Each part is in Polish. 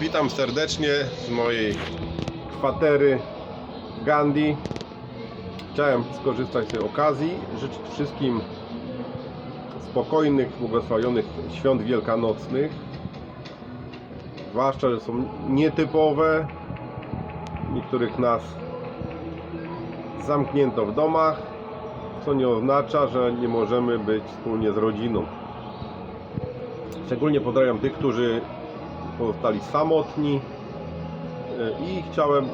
Witam serdecznie z mojej kwatery Gandhi. Chciałem skorzystać z tej okazji, życzyć wszystkim spokojnych, błogosławionych świąt wielkanocnych. Zwłaszcza, że są nietypowe. Niektórych nas zamknięto w domach, co nie oznacza, że nie możemy być wspólnie z rodziną. Szczególnie pozdrawiam tych, którzy pozostali samotni E, i chciałem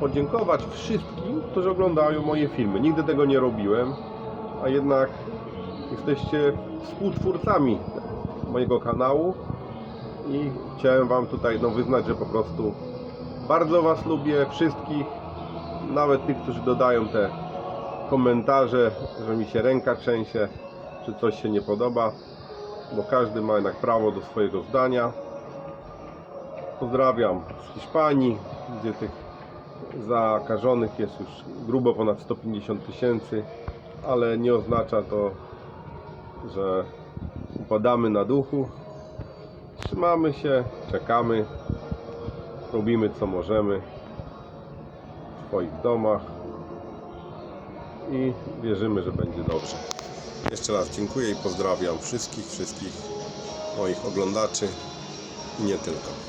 podziękować wszystkim, którzy oglądają moje filmy. Nigdy tego nie robiłem, a jednak jesteście współtwórcami mojego kanału i chciałem Wam tutaj no, wyznać, że po prostu bardzo Was lubię, wszystkich, nawet tych, którzy dodają te komentarze, że mi się ręka trzęsie, czy coś się nie podoba, bo każdy ma jednak prawo do swojego zdania. Pozdrawiam z Hiszpanii, gdzie tych zakażonych jest już grubo ponad 150 tysięcy, ale nie oznacza to, że upadamy na duchu. Trzymamy się, czekamy, robimy co możemy w swoich domach i wierzymy, że będzie dobrze. Jeszcze raz dziękuję i pozdrawiam wszystkich, wszystkich moich oglądaczy i nie tylko.